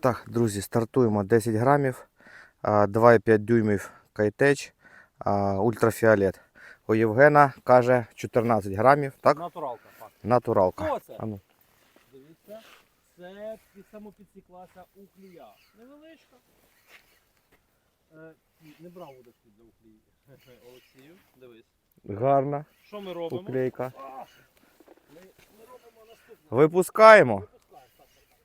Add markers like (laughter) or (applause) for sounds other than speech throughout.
Так, друзі, стартуємо 10 грамів, 2,5 дюймів кайтеч, ультрафіолет. У Євгена каже 14 грамів, так? Натуралка, так. Натуралка. Що це? А ну. Дивіться, це під самопідсіклася уклія. Невеличка. Е, не брав удочку для уклії. (laughs) Олексію, дивись. Гарна Що ми робимо? уклейка. А, Ми, ми робимо наступне. Випускаємо. Випускаємо, так, так, так.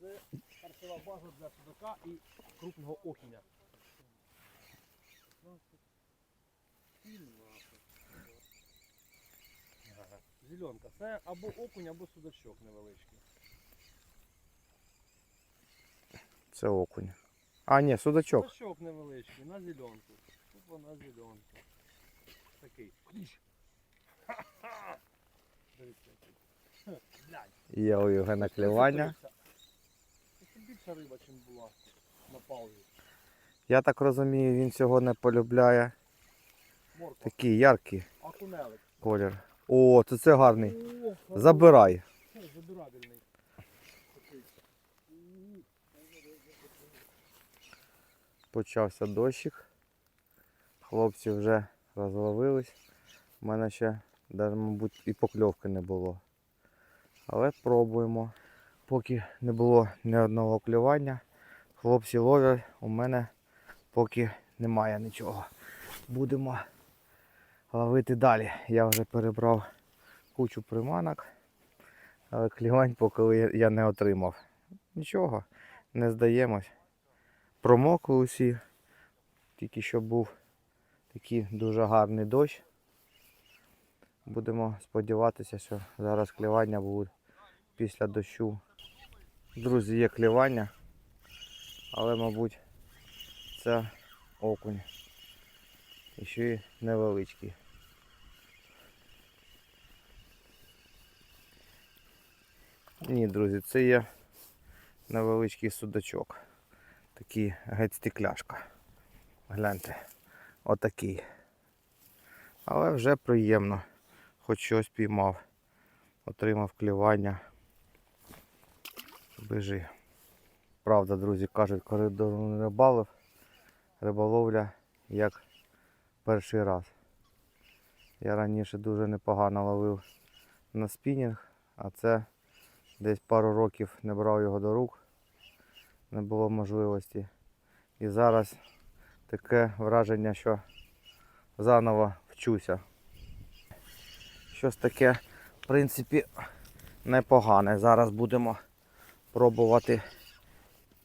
Це харчова база для судака і крупного окуня. Зеленка. Це або окунь, або судачок невеличкий. Це окунь. А, ні, судачок. Судачок невеличкий, на зеленку. Тупо на зеленку. Такий. Дивіться який. Є у Євгена клювання. Це більша риба, ніж була на паузі. Я так розумію, він цього не полюбляє. Морква. Такий яркий Акунелик. колір. О, то це гарний. Забирай. Забирабельний. Такий. М, Почався дощик. Хлопці вже розловились. У мене ще, навіть, мабуть, і покльовки не було. Але пробуємо. Поки не було ні одного клювання, хлопці ловлять, у мене поки немає нічого. Будемо ловити далі. Я вже перебрав кучу приманок, але клювань поки я- не отримав. Нічого, не здаємось. Промокли усі. Тільки що був такий дуже гарний дощ. Будемо сподіватися, що зараз клювання будуть після дощу. Друзі, є клювання, але, мабуть, це окунь. І ще й невеличкий. Ні, друзі, це є невеличкий судачок. Такий геть стекляшка. Гляньте, отакий. Але вже приємно. Хоч щось піймав. Отримав клювання. Бежи. Правда, друзі, кажуть, давно не рибалив, риболовля як перший раз. Я раніше дуже непогано ловив на спінінг, а це десь пару років не брав його до рук, не було можливості. І зараз таке враження, що заново вчуся. Щось таке, в принципі, непогане. Зараз будемо пробувати.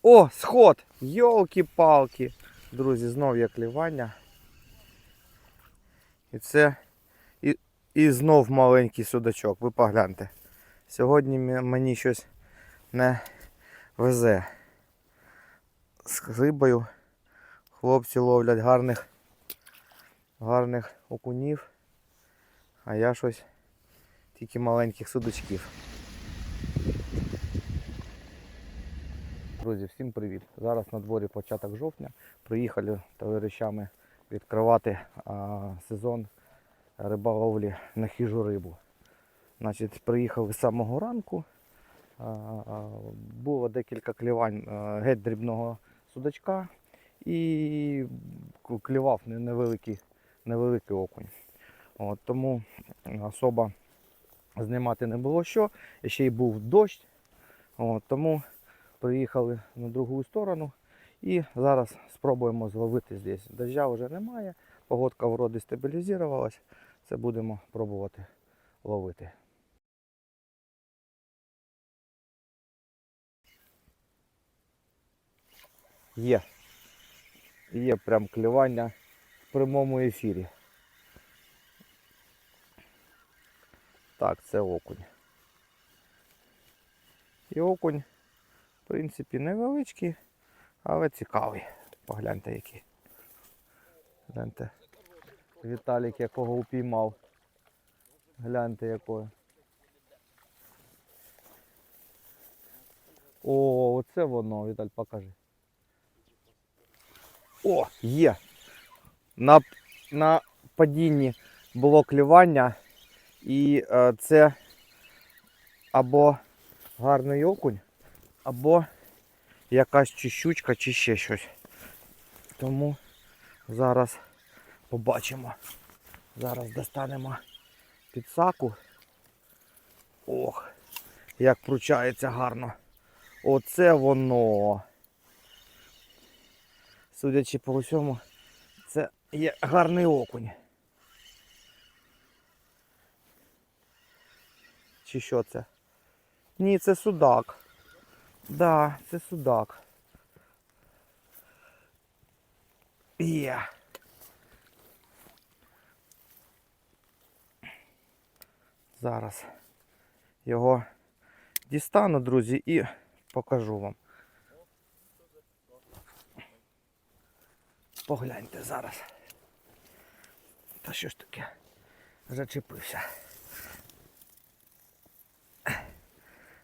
О, сход! Йолки-палки! Друзі, знов є клівання. І це і, і знов маленький судачок. Ви погляньте. Сьогодні мені щось не везе з рибою. Хлопці ловлять гарних, гарних окунів, а я щось тільки маленьких судочків. Друзі, всім привіт! Зараз на дворі початок жовтня. Приїхали товаришами відкривати а, сезон риболовлі на хижу рибу. Значить, приїхали з самого ранку. Було декілька клівань геть дрібного судачка і клював невеликий, невеликий окунь. От, тому особо знімати не було що. Ще й був дощ. От, тому приїхали на другу сторону і зараз спробуємо зловити здесь. Дождя вже немає, погодка вроді стабілізувалась. Це будемо пробувати ловити. Є. Є прям клювання в прямому ефірі. Так, це окунь. І окунь, в принципі, невеличкий, але цікавий. Погляньте який. Гляньте. Віталік якого упіймав. Гляньте якого. О, оце воно, Віталь, покажи. О, є! на, на падінні було клювання, і е, це або гарний окунь, або якась чи щучка, чи ще щось. Тому зараз побачимо. Зараз достанемо підсаку. Ох, як пручається гарно. Оце воно. Судячи по усьому, це є гарний окунь. Чи що це? Ні, це судак. Да, це судак. Є. Зараз його дістану, друзі, і покажу вам. Погляньте зараз. Та що ж таке? Зачепився.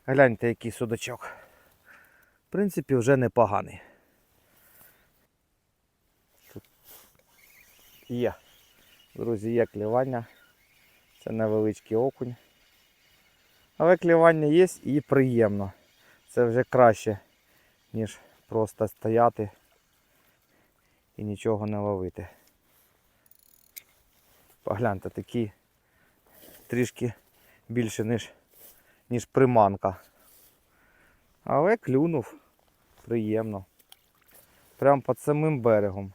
Гляньте, який судачок. В принципі, вже непоганий. Є. Друзі, є клівання. Це невеличкий окунь. Але клівання є і приємно. Це вже краще, ніж просто стояти і нічого не ловити. Погляньте, такі трішки більше, ніж, ніж приманка. Але клюнув приємно. Прямо під самим берегом.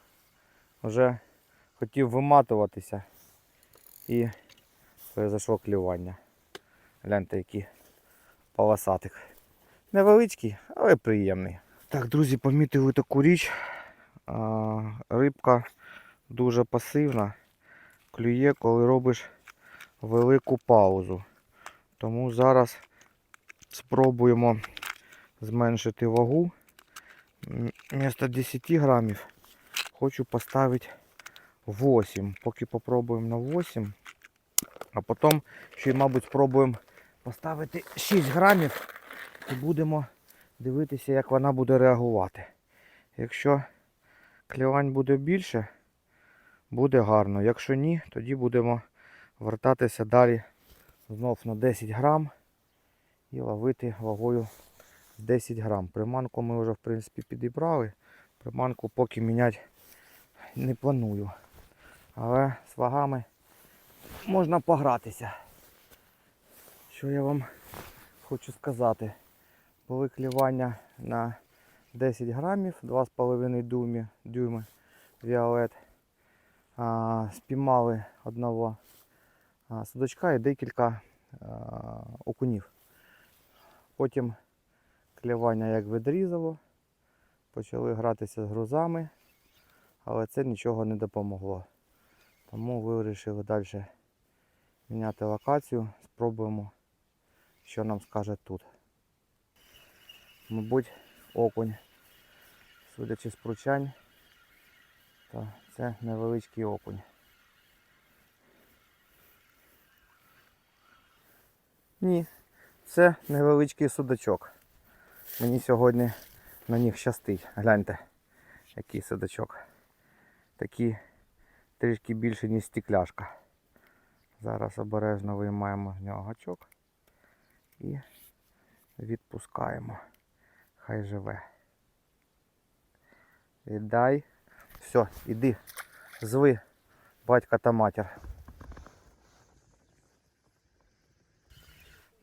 Вже хотів виматуватися і произошло клювання. Гляньте, який полосатик. Невеличкий, але приємний. Так, друзі, помітили таку річ. Рибка дуже пасивна. Клює, коли робиш велику паузу. Тому зараз спробуємо зменшити вагу. Вмісто 10 грамів хочу поставити 8. Поки попробуємо на 8. А потім ще й, мабуть, спробуємо поставити 6 грамів і будемо дивитися, як вона буде реагувати. Якщо клювань буде більше, буде гарно. Якщо ні, тоді будемо вертатися далі знов на 10 грам і ловити вагою 10 грам. Приманку ми вже в принципі підібрали. Приманку поки міняти не планую. Але з вагами можна погратися. Що я вам хочу сказати? Були клівання на 10 грамів, 2,5 дюйми, віолет. А, спіймали одного а, судочка і декілька а, окунів. Потім клівання як відрізало, почали гратися з грузами, але це нічого не допомогло. Тому вирішили далі міняти локацію, спробуємо, що нам скаже тут. Мабуть, окунь, судячи з пручань, то це невеличкий окунь. Ні, це невеличкий судачок. Мені сьогодні на них щастить. Гляньте, який судачок. Такий трішки більше, ніж стекляшка. Зараз обережно виймаємо з нього гачок і відпускаємо. Хай живе. Віддай. Все, іди. Зви батька та матір.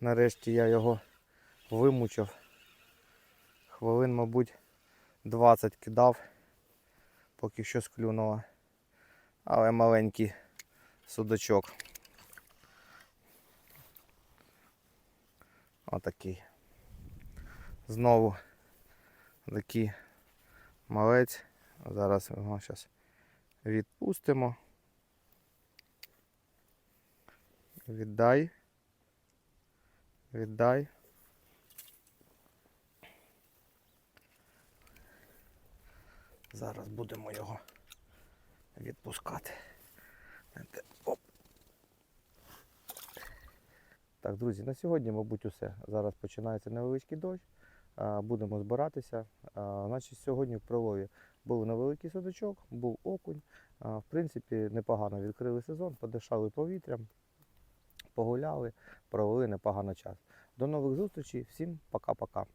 Нарешті я його вимучив. Хвилин, мабуть, 20 кидав, поки що склюнуло. Але маленький судачок. Отакий. Знову такий малець. Зараз його зараз відпустимо. Віддай. Віддай. Зараз будемо його відпускати. Оп. Так, друзі, на сьогодні, мабуть, усе. Зараз починається невеличкий дощ. А, Будемо збиратися. Значить, сьогодні в прилові був невеликий садочок, був окунь. В принципі, непогано відкрили сезон, подишали повітрям, погуляли, провели непогано час. До нових зустрічей, всім пока-пока.